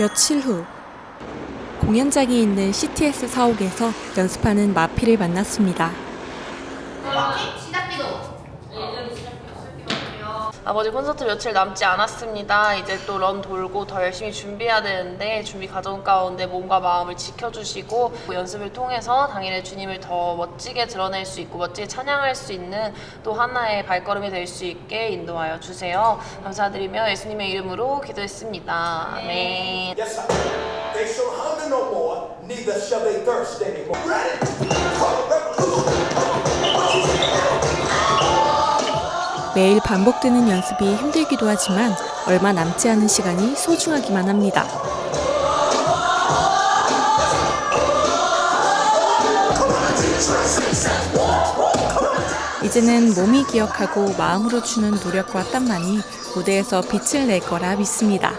며칠 후 공연장이 있는 CTS 사옥에서 연습하는 마피를 만났습니다. 아버지 콘서트 며칠 남지 않았습니다. 이제 또 런 돌고 더 열심히 준비해야 되는데 준비 과정 가운데 몸과 마음을 지켜주시고 연습을 통해서 당일에 주님을 더 멋지게 드러낼 수 있고 멋지게 찬양할 수 있는 또 하나의 발걸음이 될 수 있게 인도하여 주세요. 감사드리며 예수님의 이름으로 기도했습니다. 아멘. Yes, 매일 반복되는 연습이 힘들기도 하지만 얼마 남지 않은 시간이 소중하기만 합니다. 이제는 몸이 기억하고 마음으로 주는 노력과 땀만이 무대에서 빛을 낼 거라 믿습니다.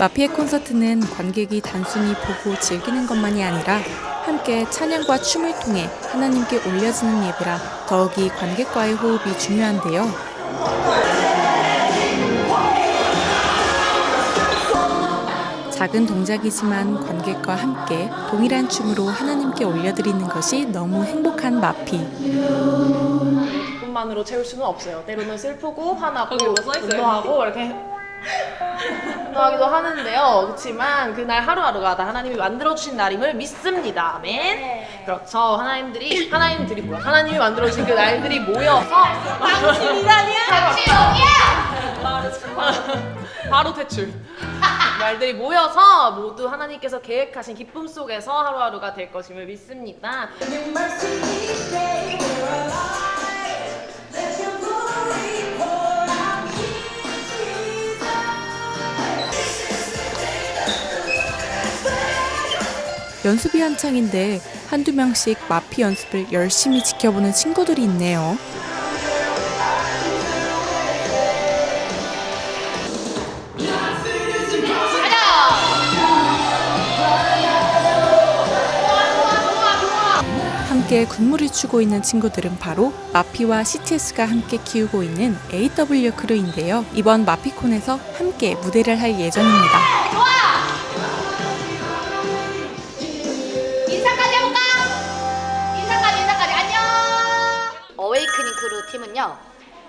마피의 콘서트는 관객이 단순히 보고 즐기는 것만이 아니라 함께 찬양과 춤을 통해 하나님께 올려지는 예배라 더욱이 관객과의 호흡이 중요한데요. 작은 동작이지만 관객과 함께 동일한 춤으로 하나님께 올려드리는 것이 너무 행복한 마피. 뿐만으로 채울 수는 없어요. 때로는 슬프고 화나고 분노하고 이렇게 분노하기도 하는데요. 그렇지만 그날 하루하루가 다 하나님이 만들어 주신 날임을 믿습니다. 아멘. 그렇죠. 하나님들이 하나님들이 뭐야? 하나님이 만들어 주신 그 날들이 모여서 당신이라니야. 바로 퇴출. 말들이 모여서 모두 하나님께서 계획하신 기쁨 속에서 하루하루가 될 것임을 믿습니다. 연습이 한창인데 한두 명씩 마피 연습을 열심히 지켜보는 친구들이 있네요. 함께 군무를 추고 있는 친구들은 바로 마피와 CTS가 함께 키우고 있는 AW 크루인데요. 이번 마피콘에서 함께 무대를 할 예정입니다. 인사까지 해볼까? 인사까지 인사까지 안녕 어웨이크닝 크루 팀은요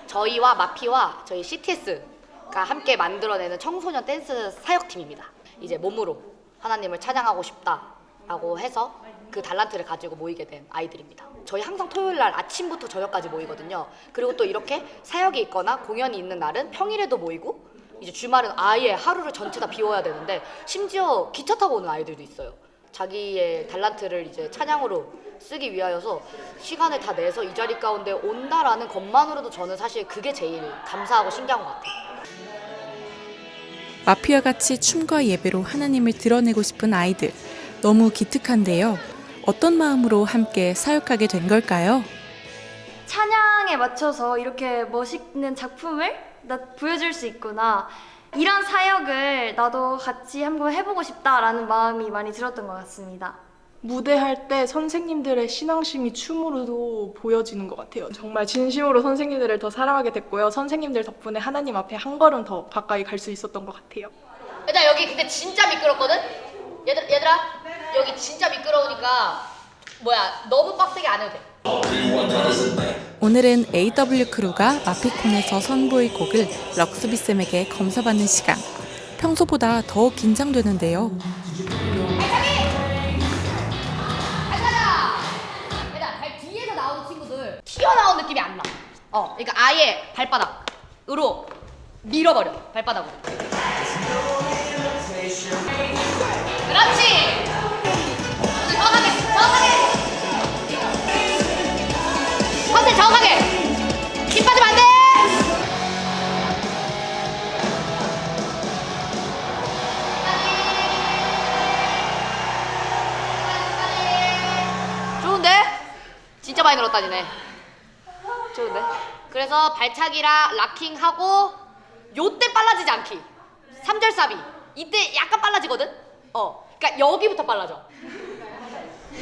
저희와 마피와 저희 CTS가 함께 만들어내는 청소년 댄스 사역팀입니다 이제 몸으로 하나님을 찬양하고 싶다라고 해서 그 달란트를 가지고 모이게 된 아이들입니다 저희 항상 토요일 날 아침부터 저녁까지 모이거든요 그리고 또 이렇게 사역이 있거나 공연이 있는 날은 평일에도 모이고 이제 주말은 아예 하루를 전체 다 비워야 되는데 심지어 기차 타고 오는 아이들도 있어요 자기의 달란트를 이제 찬양으로 쓰기 위하여서 시간을 다 내서 이 자리 가운데 온다라는 것만으로도 저는 사실 그게 제일 감사하고 신기한 것 같아요. 마피와 같이 춤과 예배로 하나님을 드러내고 싶은 아이들. 너무 기특한데요. 어떤 마음으로 함께 사역하게 된 걸까요? 찬양에 맞춰서 이렇게 멋있는 작품을 나 보여줄 수 있구나. 이런 사역을 나도 같이 한번 해보고 싶다라는 마음이 많이 들었던 것 같습니다. 무대할 때 선생님들의 신앙심이 춤으로도 보여지는 것 같아요. 정말 진심으로 선생님들을 더 사랑하게 됐고요. 선생님들 덕분에 하나님 앞에 한 걸음 더 가까이 갈 수 있었던 것 같아요. 일단 여기 근데 진짜 미끄럽거든? 얘들, 얘들아 여기 진짜 미끄러우니까 뭐야 너무 빡세게 안 해도 돼. 오늘은 AW 크루가 마피콘에서 선보일 곡을 럭스비 쌤에게 검사받는 시간. 평소보다 더 긴장되는데요. 발 가자! 얘들아 발 뒤에서 나오는 친구들 튀어나온 느낌이 안 나. 어 그러니까 아예 발바닥으로 밀어버려 발바닥으로. 그렇지. 정확하게, 정확하게. 정확하게. 힘 빠지면 안 좋은데? 진짜 많이 늘었다 니네 좋은데? 그래서 발차기랑 락킹하고 요때 빨라지지 않기 3절 삽이 이때 약간 빨라지거든? 어. 그러니까 여기부터 빨라져.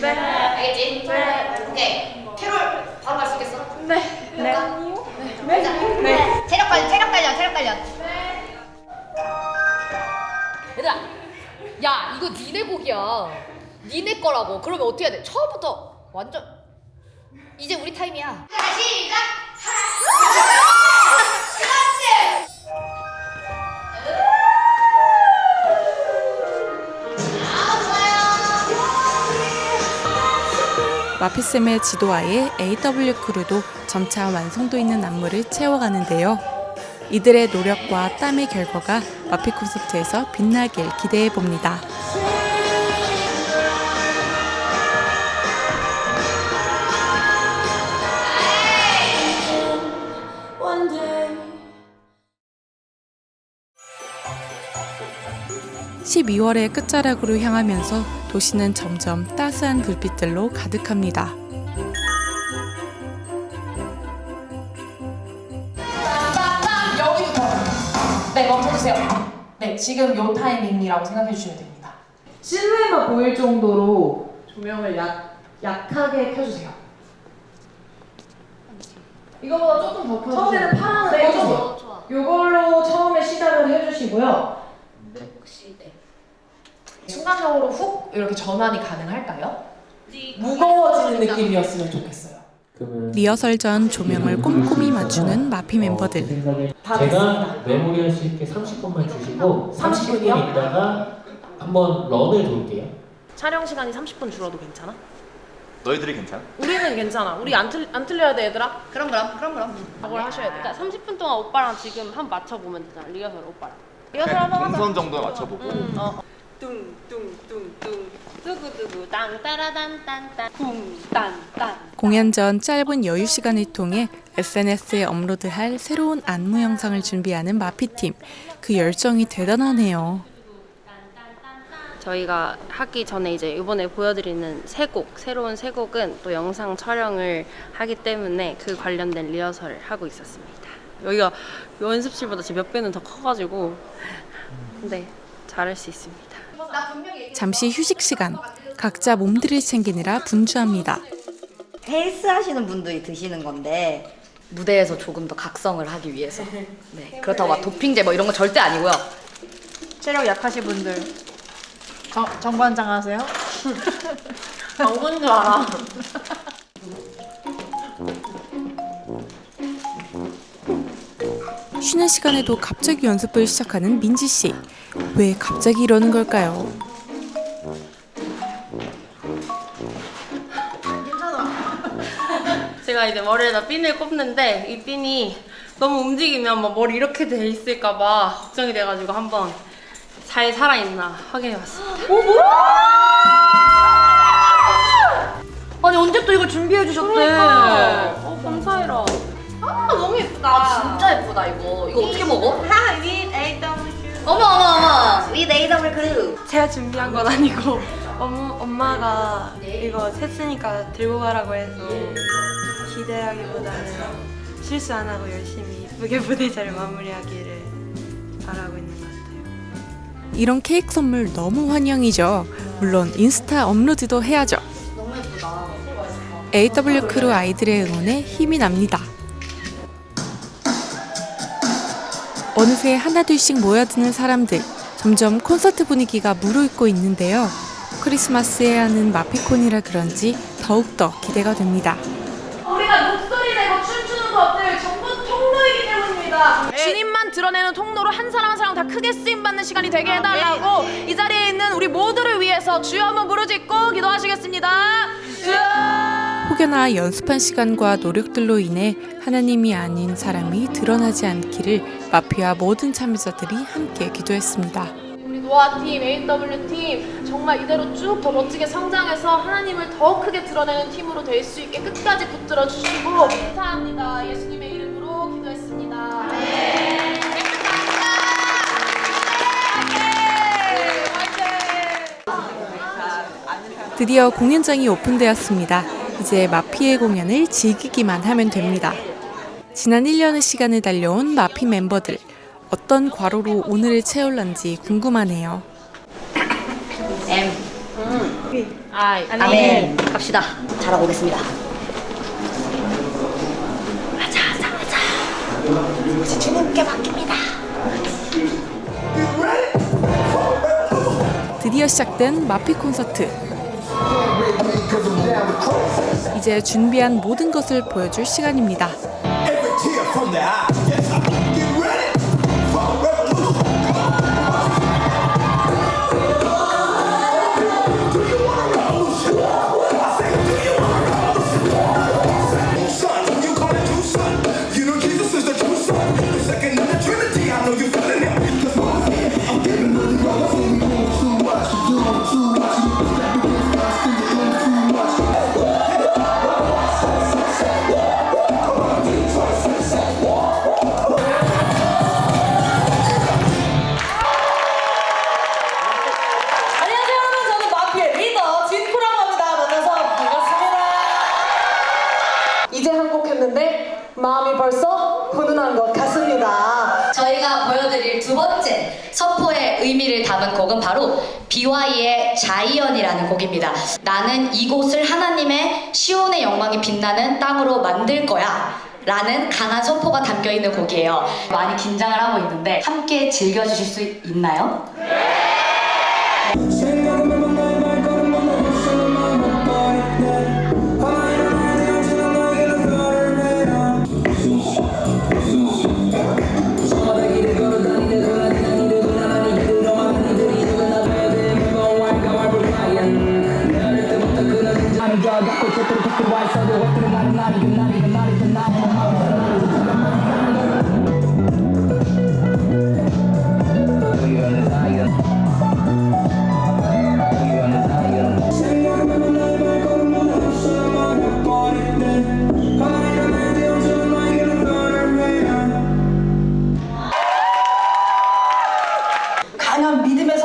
네. 알겠지? 네. 오케이. 캐롤 바로 갈 수 있겠어? 네. 네. 네. 네. 네. 체력 관련, 체력 관련, 체력 관련. 얘들아, 야 이거 니네 곡이야. 니네 거라고. 그러면 어떻게 해야 돼? 처음부터 완전 이제 우리 타임이야. 시작. 마피쌤의 지도하에 AW 크루도 점차 완성도 있는 안무를 채워가는데요. 이들의 노력과 땀의 결과가 마피 콘서트에서 빛나길 기대해 봅니다. (12월의) 끝자락으로 향하면서 도시는 점점 따스한 불빛들로 가득합니다. 여기부터. 네, 멈춰주세요. 네, 지금 요 타이밍이라고 생각해 주시면 됩니다. 실루엣만 보일 정도로 조명을 약, 약하게 켜주세요. 이거보다 조금 더 켜주세요. 처음에는 파란을 네, 꺼주세요. 좋아. 요걸로 처음에 시작을 해주시고요. 네. 순간적으로 훅 이렇게 전환이 가능할까요? 무거워지는 느낌이었으면 좋겠어요. 리허설 전 조명을 꼼꼼히 맞추는 마피 멤버들. 다 제가 됐습니다. 메모리 할 수 있게 30분만 주시고 30분 이요? 30분 있다가 한번 런을 돌게요. 촬영 시간이 30분 줄어도 괜찮아? 너희들이 괜찮아? 우리는 괜찮아. 우리 안, 틀, 안 틀려야 돼, 얘들아. 그럼 그럼 그럼 그럼. 그걸 하셔야 돼. 그러니까 30분 동안 오빠랑 지금 한번 맞춰보면 되잖아. 리허설 오빠랑. 리허설 한번 하자. 동선 정도 맞춰보고 응, 어. 뚱뚱뚱뚱 두구두구 땅따라단딴딴 쿵딴딴 공연 전 짧은 여유 시간을 통해 SNS에 업로드할 새로운 안무 영상을 준비하는 마피팀. 그 열정이 대단하네요. 저희가 하기 전에 이제 이번에 보여드리는 새 곡, 새로운 새 곡은 또 영상 촬영을 하기 때문에 그 관련된 리허설을 하고 있었습니다. 여기가 연습실보다 제 몇 배는 더 커가지고 근데 잘할 수 있습니다. 잠시 휴식 시간. 각자 몸들을 챙기느라 분주합니다. 헬스 하시는 분들이 드시는 건데 무대에서 조금 더 각성을 하기 위해서. 네. 그렇다고 막 도핑제 뭐 이런 거 절대 아니고요. 체력 약하신 분들 정, 정관장 하세요? 정군 줄 알아. 쉬는 시간에도 갑자기 연습을 시작하는 민지 씨. 왜 갑자기 이러는 걸까요? 제가 이제 머리에다 핀을 꼽는데 이 핀이 너무 움직이면 막 머리 이렇게 돼 있을까봐 걱정이 돼가지고 한번 잘 살아있나 확인해봤습니다. 아니 언제 또 이걸 준비해 주셨대? 어, 감사해라. 아 예쁘다. 진짜 예쁘다 이거. 이거 어떻게 먹어? 어머 어머 어머. 위 네이더블 크루. 제가 준비한 건 아니고 엄, 엄마가 이거 했으니까 들고 가라고 해서 기대하기보다는 실수 안 하고 열심히 이쁘게 무대 잘 마무리하기를 바라고 있는 것 같아요. 이런 케이크 선물 너무 환영이죠. 물론 인스타 업로드도 해야죠. 너무 예쁘다. AW 크루 아이들의 응원에 힘이 납니다. 어느새 하나둘씩 모여드는 사람들. 점점 콘서트 분위기가 무르익고 있는데요. 크리스마스에 하는 마피콘이라 그런지 더욱더 기대가 됩니다. 우리가 목소리 내고 춤추는 것들 전부 통로이기 때문입니다. 주님만 드러내는 통로로 한 사람 한 사람 다 크게 쓰임 받는 시간이 되게 해달라고 이 자리에 있는 우리 모두를 위해서 주여 한번 부르짖고 기도하시겠습니다. 혹여나 연습한 시간과 노력들로 인해 하나님이 아닌 사람이 드러나지 않기를 마피아 모든 참여자들이 함께 기도했습니다. 우리 노아 팀, AW 팀 정말 이대로 쭉 더 멋지게 성장해서 하나님을 더 크게 드러내는 팀으로 될 수 있게 끝까지 붙들어 주시고 감사합니다. 예수님의 이름으로 기도했습니다. 네. 드디어 공연장이 오픈되었습니다. 이제 마피의 공연을 즐기기만 하면 됩니다. 지난 1년의 시간을 달려온 마피 멤버들. 어떤 과로로 오늘을 채울런지 궁금하네요. M 아, 아멘 갑시다 잘하고 오겠습니다 드디어 시작된 마피 콘서트. 이제 준비한 모든 것을 보여줄 시간입니다. 벌써 훈훈한 것 같습니다 저희가 보여드릴 두 번째 서포의 의미를 담은 곡은 바로 BY의 자이언이라는 곡입니다. 나는 이곳을 하나님의 시온의 영광이 빛나는 땅으로 만들 거야. 라는 강한 선포가 담겨 있는 곡이에요. 많이 긴장을 하고 있는데 함께 즐겨주실 수 있나요? 강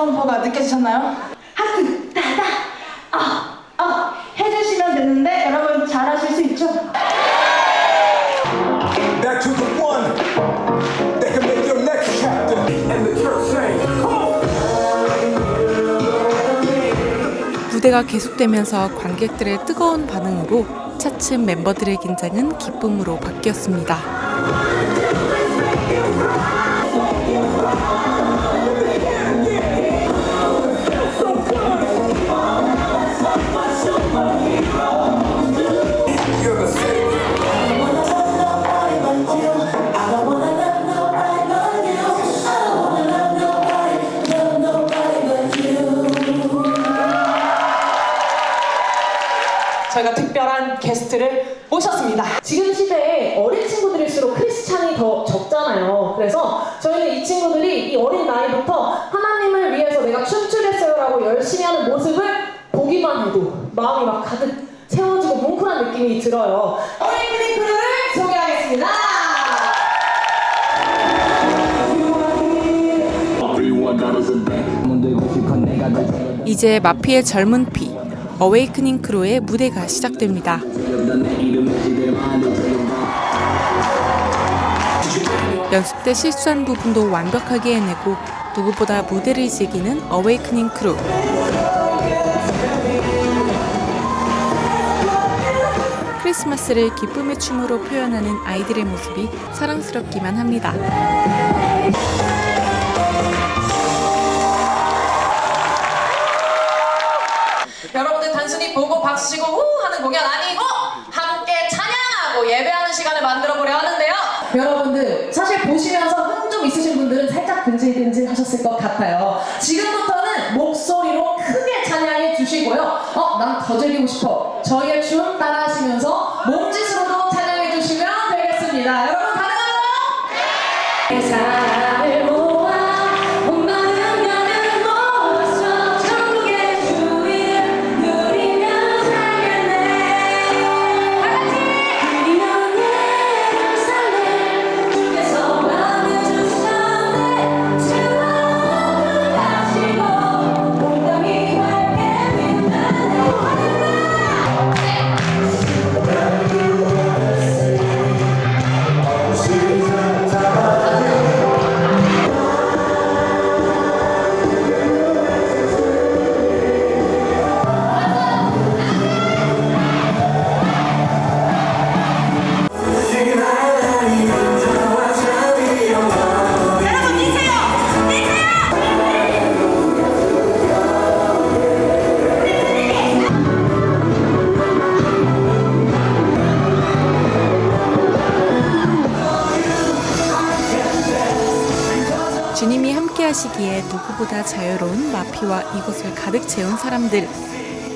한 믿음의 선포가 느껴지셨나요? 하트 따다 아, 아 해주시면 되는데 여러분 잘하실 수 있죠? Back to the one that can make your next chapter. And the church saying, come on. 무대가 계속되면서 관객들의 뜨거운 반응으로 차츰 멤버들의 긴장은 기쁨으로 바뀌었습니다. 가득 채워지고 뭉클한 느낌이 들어요. 어린 크리크를 소개하겠습니다. 이제 마피의 젊은 피, 어웨이크닝 크루의 무대가 시작됩니다. 연습 때 실수한 부분도 완벽하게 해내고 누구보다 무대를 즐기는 어웨이크닝 크루. 크리스마스를 기쁨의 춤으로 표현하는 아이들의 모습이 사랑스럽기만 합니다. 여러분들 단순히 보고 박수치고 우 하는 공연 아니고 함께 찬양하고 예배하는 시간을 만들어 보려 하는데요. 여러분들 사실 보시면서 흥 좀 있으신 분들은 살짝 근질근질 하셨을 것 같아요. 지금부터는 목소리로 크게 찬양해 주시고요. 어, 난 더 즐기고 싶어. 저희의 춤 따라 하시면서 몸짓으로도 찬양해 주시면 되겠습니다. 여러분 가득 채운 사람들.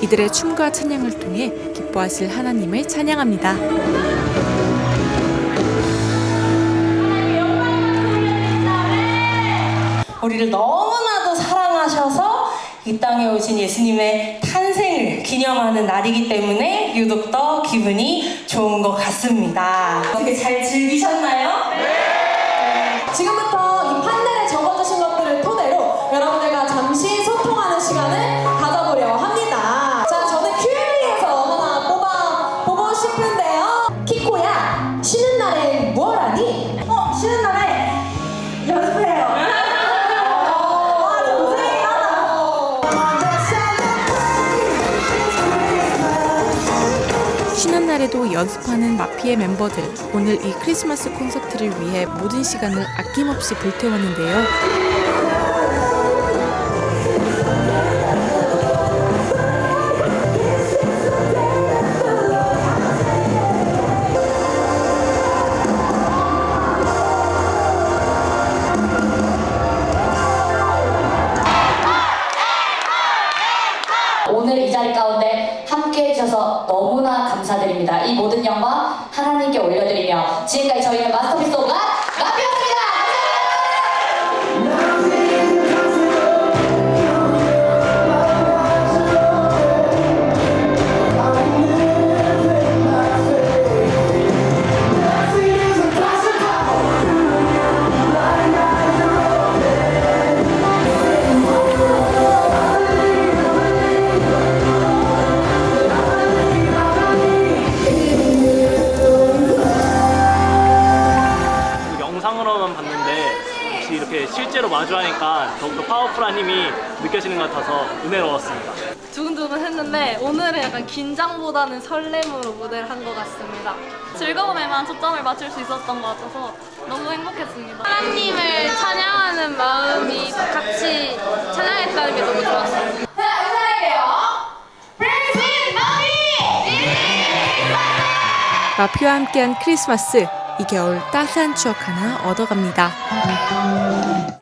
이들의 춤과 찬양을 통해 기뻐하실 하나님을 찬양합니다. 우리를 너무나도 사랑하셔서 이 땅에 오신 예수님의 탄생을 기념하는 날이기 때문에 유독 더 기분이 좋은 것 같습니다. 어떻게 잘 즐기셨나요? 네. 지금부터 날에도 연습하는 마피의 멤버들. 오늘 이 크리스마스 콘서트를 위해 모든 시간을 아낌없이 불태웠는데요. 오늘 이 자리 가운데 함께 해주셔서 너무나 감사드립니다. 이 모든 영광 하나님께 올려드리며 지금까지 저희는 마스터피스 오가 실제로 마주하니까 더욱더 파워풀한 힘이 느껴지는 것 같아서 은혜로웠습니다. 두근두근 했는데 오늘은 약간 긴장보다는 설렘으로 무대를 한 것 같습니다. 즐거움에만 초점을 맞출 수 있었던 것 같아서 너무 행복했습니다. 하나님을 찬양하는 마음이 같이 찬양했다는 게 너무 좋았어요. 마피와 함께한 크리스마스. 이 겨울 따스한 추억 하나 얻어갑니다.